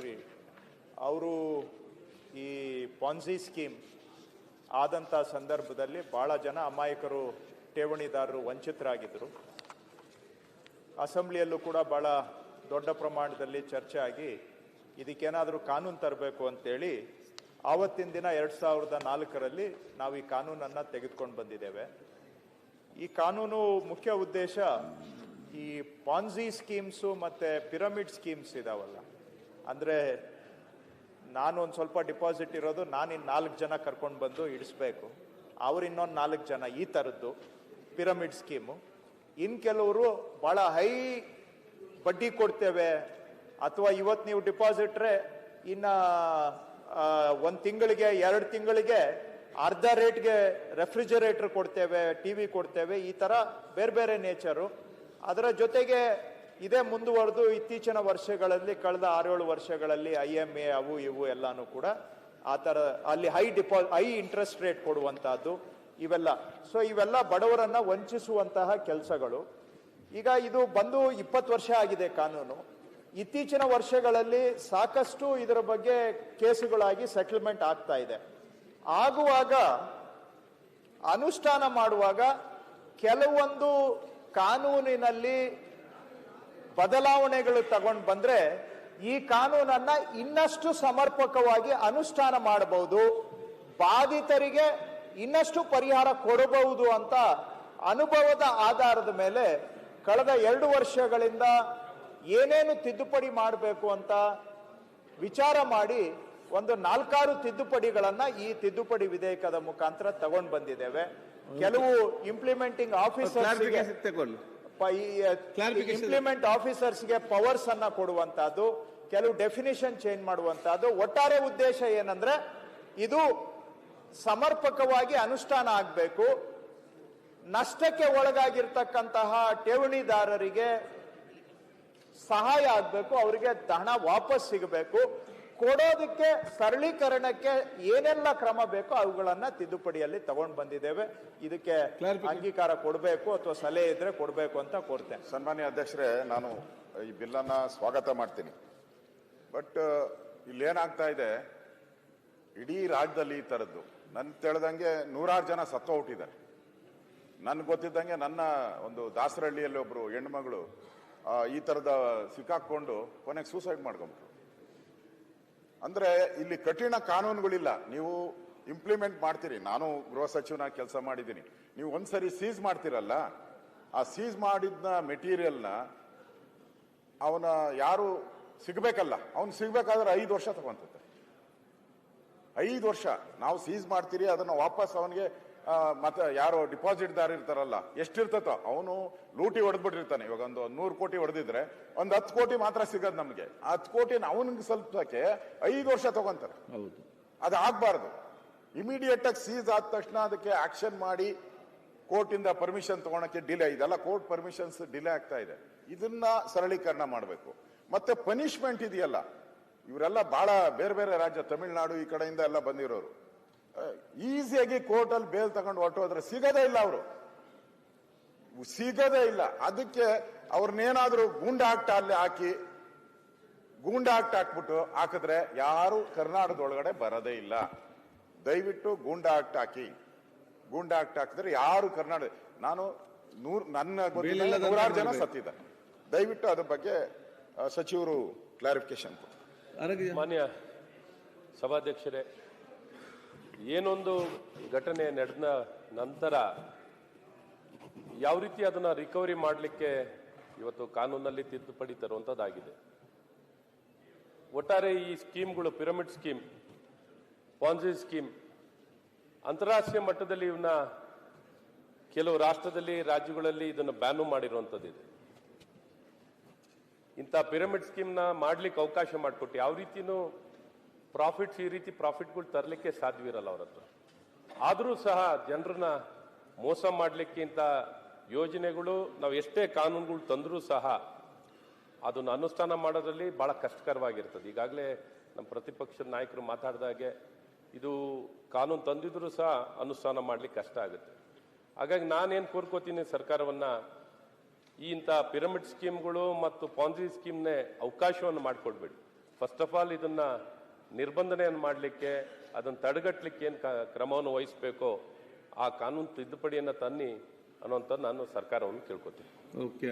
ಶ್ರೀ ಅವರು ಈ ಪಾನ್ಸಿ ಸ್ಕೀಮ್ ಆದಂಥ ಸಂದರ್ಭದಲ್ಲಿ ಭಾಳ ಜನ ಅಮಾಯಕರು, ಠೇವಣಿದಾರರು ವಂಚಿತರಾಗಿದ್ದರು ಅಸೆಂಬ್ಲಿಯಲ್ಲೂ ಕೂಡ ಭಾಳ ದೊಡ್ಡ ಪ್ರಮಾಣದಲ್ಲಿ ಚರ್ಚೆ ಆಗಿ ಇದಕ್ಕೇನಾದರೂ ಕಾನೂನು ತರಬೇಕು ಅಂತೇಳಿ ಆವತ್ತಿನ ದಿನ ಎರಡು ಸಾವಿರದ ನಾಲ್ಕರಲ್ಲಿ ನಾವು ಈ ಕಾನೂನನ್ನು ತೆಗೆದುಕೊಂಡು ಬಂದಿದ್ದೇವೆ. ಈ ಕಾನೂನು ಮುಖ್ಯ ಉದ್ದೇಶ ಈ ಪಾನ್ಸಿ ಸ್ಕೀಮ್ಸು ಮತ್ತು ಪಿರಮಿಡ್ ಸ್ಕೀಮ್ಸ್ ಇದಾವಲ್ಲ. ಅಂದರೆ ನಾನು ಒಂದು ಸ್ವಲ್ಪ ಡಿಪಾಸಿಟ್ ಇರೋದು, ನಾನು ಇನ್ನು ನಾಲ್ಕು ಜನ ಕರ್ಕೊಂಡು ಬಂದು ಇಡಿಸ್ಬೇಕು. ಅವ್ರು ಇನ್ನೊಂದು ನಾಲ್ಕು ಜನ ಈ ಥರದ್ದು ಪಿರಮಿಡ್ ಸ್ಕೀಮು. ಇನ್ನು ಕೆಲವರು ಭಾಳ ಹೈ ಬಡ್ಡಿ ಕೊಡ್ತೇವೆ, ಅಥವಾ ಇವತ್ತು ನೀವು ಡಿಪಾಸಿಟ್ರೆ ಇನ್ನು ಒಂದು ತಿಂಗಳಿಗೆ, ಎರಡು ತಿಂಗಳಿಗೆ ಅರ್ಧ ರೇಟ್ಗೆ ರೆಫ್ರಿಜರೇಟರ್ ಕೊಡ್ತೇವೆ, ಟಿ ವಿ ಕೊಡ್ತೇವೆ, ಈ ಥರ ಬೇರೆ ಬೇರೆ ನೇಚರು. ಅದರ ಜೊತೆಗೆ ಇದೇ ಮುಂದುವರೆದು ಇತ್ತೀಚಿನ ವರ್ಷಗಳಲ್ಲಿ, ಕಳೆದ ಆರೇಳು ವರ್ಷಗಳಲ್ಲಿ ಐ ಎಂ ಎ ಅವು ಇವು ಎಲ್ಲಾನು ಕೂಡ ಆ ಥರ ಅಲ್ಲಿ ಹೈ ಡಿಪಾ ಹೈ ಇಂಟ್ರೆಸ್ಟ್ ರೇಟ್ ಕೊಡುವಂತಹದ್ದು ಇವೆಲ್ಲ. ಸೊ, ಇವೆಲ್ಲ ಬಡವರನ್ನ ವಂಚಿಸುವಂತಹ ಕೆಲಸಗಳು. ಈಗ ಇದು ಬಂದು ಇಪ್ಪತ್ತು ವರ್ಷ ಆಗಿದೆ ಕಾನೂನು. ಇತ್ತೀಚಿನ ವರ್ಷಗಳಲ್ಲಿ ಸಾಕಷ್ಟು ಇದರ ಬಗ್ಗೆ ಕೇಸುಗಳಾಗಿ ಸೆಟಲ್ಮೆಂಟ್ ಆಗ್ತಾ ಇದೆ. ಆಗುವಾಗ, ಅನುಷ್ಠಾನ ಮಾಡುವಾಗ ಕೆಲವೊಂದು ಕಾನೂನಿನಲ್ಲಿ ಬದಲಾವಣೆಗಳು ತಗೊಂಡು ಬಂದ್ರೆ ಈ ಕಾನೂನನ್ನ ಇನ್ನಷ್ಟು ಸಮರ್ಪಕವಾಗಿ ಅನುಷ್ಠಾನ ಮಾಡಬಹುದು ಬಾಧಿತರಿಗೆ ಇನ್ನಷ್ಟು ಪರಿಹಾರ ಕೊಡಬಹುದು ಅಂತ ಅನುಭವದ ಆಧಾರದ ಮೇಲೆ ಕಳೆದ ಎರಡು ವರ್ಷಗಳಿಂದ ಏನೇನು ತಿದ್ದುಪಡಿ ಮಾಡಬೇಕು ಅಂತ ವಿಚಾರ ಮಾಡಿ ಒಂದು ನಾಲ್ಕಾರು ತಿದ್ದುಪಡಿಗಳನ್ನ ಈ ತಿದ್ದುಪಡಿ ವಿಧೇಯಕದ ಮುಖಾಂತರ ತಗೊಂಡು ಬಂದಿದ್ದೇವೆ ಕೆಲವು ಇಂಪ್ಲಿಮೆಂಟಿಂಗ್ ಆಫೀಸರ್ಸ್ ಕ್ಲಾರಿಫಿಕೇಶನ್ ತಗೊಳ್ಳಿ Clarification. ಇಂಪ್ಲಿಮೆಂಟ್ ಆಫೀಸರ್ಸ್ಗೆ ಪವರ್ಸ್ ಅನ್ನ ಕೊಡುವಂತಹದ್ದು ಕೆಲವು ಡೆಫಿನೇಷನ್ ಚೇಂಜ್ ಮಾಡುವಂತಹದ್ದು. ಒಟ್ಟಾರೆ ಉದ್ದೇಶ ಏನಂದ್ರೆ ಇದು ಸಮರ್ಪಕವಾಗಿ ಅನುಷ್ಠಾನ ಆಗಬೇಕು. ನಷ್ಟಕ್ಕೆ ಒಳಗಾಗಿರ್ತಕ್ಕಂತಹ ಠೇವಣಿದಾರರಿಗೆ ಸಹಾಯ ಆಗಬೇಕು ಅವರಿಗೆ ಹಣ ವಾಪಸ್ ಸಿಗಬೇಕು. ಕೊಡೋದಕ್ಕೆ ಸರಳೀಕರಣಕ್ಕೆ ಏನೆಲ್ಲ ಕ್ರಮ ಬೇಕೋ ಅವುಗಳನ್ನ ತಿದ್ದುಪಡಿಯಲ್ಲಿ ತಗೊಂಡು ಬಂದಿದ್ದೇವೆ. ಇದಕ್ಕೆ. ಅಂಗೀಕಾರ ಕೊಡಬೇಕು ಅಥವಾ ಸಲಹೆ ಇದ್ರೆ ಕೊಡಬೇಕು ಅಂತ ಕೋರ್ತೇನೆ. ಸನ್ಮಾನ್ಯ ಅಧ್ಯಕ್ಷರೇ ನಾನು ಈ ಬಿಲ್ಲನ್ನ ಸ್ವಾಗತ ಮಾಡ್ತೀನಿ. ಬಟ್ ಇಲ್ಲೇನಾಗ್ತಾ ಇದೆ ಇಡೀ ರಾಜ್ಯದಲ್ಲಿ ಈ ಥರದ್ದು ನನ್ನ ತಿಳಿದಂಗೆ ನೂರಾರು ಜನ ಸತ್ತೋಗ್ಬಿಟ್ಟಿದ್ದಾರೆ ನನ್ಗೆ ಗೊತ್ತಿದ್ದಂಗೆ ನನ್ನ ಒಂದು ದಾಸರಹಳ್ಳಿಯಲ್ಲಿ ಒಬ್ರು ಹೆಣ್ಮಗಳು ಆ, ಈ ಥರದ ಸಿಕ್ಕಾಕೊಂಡು ಕೊನೆಗೆ ಸೂಸೈಡ್ ಮಾಡ್ಕೊಂಬಿಟ್ರು ಅಂದ್ರೆ ಇಲ್ಲಿ ಕಠಿಣ ಕಾನೂನುಗಳಿಲ್ಲ. ನೀವು ಇಂಪ್ಲಿಮೆಂಟ್ ಮಾಡ್ತೀರಿ. ನಾನು ಗೃಹ ಸಚಿವನಾಗಿ ಕೆಲಸ ಮಾಡಿದ್ದೀನಿ. ನೀವು ಒಂದ್ಸರಿ ಸೀಸ್ ಮಾಡ್ತೀರಲ್ಲ, ಆ ಸೀಸ್ ಮಾಡಿದ್ನ ಮೆಟೀರಿಯಲ್ನ ಅವನ ಯಾರು ಸಿಗಬೇಕಲ್ಲ, ಅವ್ನು ಸಿಗಬೇಕಾದ್ರೆ ಐದು ವರ್ಷ ತಗೊಂತತೆ. ಐದು ವರ್ಷ. ನಾವು ಸೀಸ್ ಮಾಡ್ತೀರಿ, ಅದನ್ನ ವಾಪಸ್ ಅವನಿಗೆ ಮತ್ತೆ ಯಾರು ಡಿಪಾಸಿಟ್ದಾರ ಇರ್ತಾರಲ್ಲ ಎಷ್ಟಿರ್ತತೋ ಅವನು ಲೂಟಿ ಹೊಡೆದ್ಬಿಟ್ಟಿರ್ತಾನೆ. ಇವಾಗ ಒಂದು ನೂರು ಕೋಟಿ ಹೊಡೆದಿದ್ರೆ ಒಂದು ಹತ್ತು ಕೋಟಿ ಮಾತ್ರ ಸಿಗೋದು ನಮಗೆ. ಆ ಹತ್ತು ಕೋಟಿನ ಅವನಿಗೆ ಸ್ವಲ್ಪಕ್ಕೆ ಐದು ವರ್ಷ ತಗೊಂತಾರೆ. ಹೌದು. ಅದು ಆಗ್ಬಾರ್ದು. ಇಮಿಡಿಯೇಟ್ ಆಗಿ ಸೀಸ್ ಆದ ತಕ್ಷಣ ಅದಕ್ಕೆ ಆಕ್ಷನ್ ಮಾಡಿ ಕೋರ್ಟಿಂದ ಪರ್ಮಿಷನ್ ತಗೊಳಕ್ಕೆ ಡಿಲೇ ಇದೆಲ್ಲ ಕೋರ್ಟ್ ಪರ್ಮಿಷನ್ಸ್ ಡಿಲೇ ಆಗ್ತಾ ಇದೆ. ಇದನ್ನ ಸರಳೀಕರಣ ಮಾಡಬೇಕು. ಮತ್ತೆ ಪನಿಷ್ಮೆಂಟ್ ಇದೆಯಲ್ಲ ಇವರೆಲ್ಲ ಬಹಳ ಬೇರೆ ಬೇರೆ ರಾಜ್ಯ ತಮಿಳುನಾಡು ಈ ಕಡೆಯಿಂದ ಎಲ್ಲ ಬಂದಿರೋರು. ಈಸಿಯಾಗಿ ಕೋರ್ಟ್ ಅಲ್ಲಿ ಬೇಲ್ ತಗೊಂಡು ಹೊರಟೋದ್ರೆ ಸಿಗದೇ ಇಲ್ಲ ಅವರು. ಸಿಗದೇ ಇಲ್ಲ. ಅದಕ್ಕೆ ಅವ್ರನ್ನೇನಾದ್ರೂ ಗೂಂಡ ಆಕ್ಟ್ ಅಲ್ಲಿ ಹಾಕಿ ಗೂಂಡ ಆಕ್ಟ್ ಹಾಕ್ಬಿಟ್ಟು ಹಾಕಿದ್ರೆ ಯಾರು ಕರ್ನಾಟಕದೊಳಗಡೆ ಬರದೇ ಇಲ್ಲ. ದಯವಿಟ್ಟು ಗೂಂಡ ಆಕ್ಟ್ ಹಾಕಿ. ಗೂಂಡ ಆಕ್ಟ್ ಹಾಕಿದ್ರೆ ಯಾರು ಕರ್ನಾಟಕ ನಾನು ನೂರ್ ನನ್ನ ನೂರಾರು ಜನ ಸತ್ತಿದ್ದ ಸತ್ತಿದ್ದಾರೆ. ದಯವಿಟ್ಟು ಅದ್ರ ಬಗ್ಗೆ ಸಚಿವರು ಕ್ಲಾರಿಫಿಕೇಶನ್ ಮಾನ್ಯ ಸಭಾಧ್ಯಕ್ಷರೇ ಏನೊಂದು ಘಟನೆ ನಡೆದ ನಂತರ ಯಾವ ರೀತಿ ಅದನ್ನ ರಿಕವರಿ ಮಾಡಲಿಕ್ಕೆ ಇವತ್ತು ಕಾನೂನಲ್ಲಿ ತಿದ್ದುಪಡಿ ತರುವಂಥದ್ದಾಗಿದೆ ಒಟ್ಟಾರೆ ಈ ಸ್ಕೀಮ್ಗಳು, ಪಿರಮಿಡ್ ಸ್ಕೀಮ್ ಪಾನ್ಸಿ ಸ್ಕೀಮ್, ಅಂತಾರಾಷ್ಟ್ರೀಯ ಮಟ್ಟದಲ್ಲಿ ಇವನ್ನ ಕೆಲವು ರಾಷ್ಟ್ರದಲ್ಲಿ, ರಾಜ್ಯಗಳಲ್ಲಿ ಇದನ್ನು ಬ್ಯಾನು ಮಾಡಿರುವಂಥದ್ದಿದೆ ಇಂಥ ಪಿರಮಿಡ್ ಸ್ಕೀಮ್ನ ಮಾಡ್ಲಿಕ್ಕೆ ಅವಕಾಶ ಮಾಡಿಕೊಟ್ಟು, ಯಾವ ರೀತಿನೂ ಪ್ರಾಫಿಟ್ಸ್ ಈ ರೀತಿ ಪ್ರಾಫಿಟ್ಗಳು ತರಲಿಕ್ಕೆ ಸಾಧ್ಯವಿರಲ್ಲ ಅವ್ರ ಹತ್ರ. ಆದರೂ ಸಹ ಜನರನ್ನ ಮೋಸ ಮಾಡಲಿಕ್ಕಿಂತ ಯೋಜನೆಗಳು, ನಾವು ಎಷ್ಟೇ ಕಾನೂನುಗಳು ತಂದರೂ ಸಹ ಅದನ್ನು ಅನುಷ್ಠಾನ ಮಾಡೋದ್ರಲ್ಲಿ ಭಾಳ ಕಷ್ಟಕರವಾಗಿರ್ತದೆ. ಈಗಾಗಲೇ ನಮ್ಮ ಪ್ರತಿಪಕ್ಷದ ನಾಯಕರು ಮಾತಾಡಿದಾಗೆ ಇದು ಕಾನೂನು ತಂದಿದ್ರೂ ಸಹ ಅನುಷ್ಠಾನ ಮಾಡಲಿಕ್ಕೆ ಕಷ್ಟ ಆಗುತ್ತೆ. ಹಾಗಾಗಿ ನಾನೇನು ಕೋರ್ಕೋತೀನಿ ಸರ್ಕಾರವನ್ನು, ಈ ಇಂಥ ಪಿರಮಿಡ್ ಸ್ಕೀಮ್ಗಳು ಮತ್ತು ಪಾನ್ಸಿ ಸ್ಕೀಮ್ನೇ ಅವಕಾಶವನ್ನು ಮಾಡಿಕೊಡ್ಬೇಡಿ. ಫಸ್ಟ್ ಆಫ್ ಆಲ್ ಇದನ್ನ ನಿರ್ಬಂಧನೆಯನ್ನು ಮಾಡಲಿಕ್ಕೆ, ಅದನ್ನು ತಡೆಗಟ್ಟಲಿಕ್ಕೆ ಏನು ಕ್ರಮವನ್ನು ವಹಿಸಬೇಕೋ ಆ ಕಾನೂನು ತಿದ್ದುಪಡಿಯನ್ನು ತನ್ನಿ ಅನ್ನುವಂಥದ್ದು ನಾನು ಸರ್ಕಾರವನ್ನು ಕೇಳ್ಕೊತೀನಿ. ಓಕೆ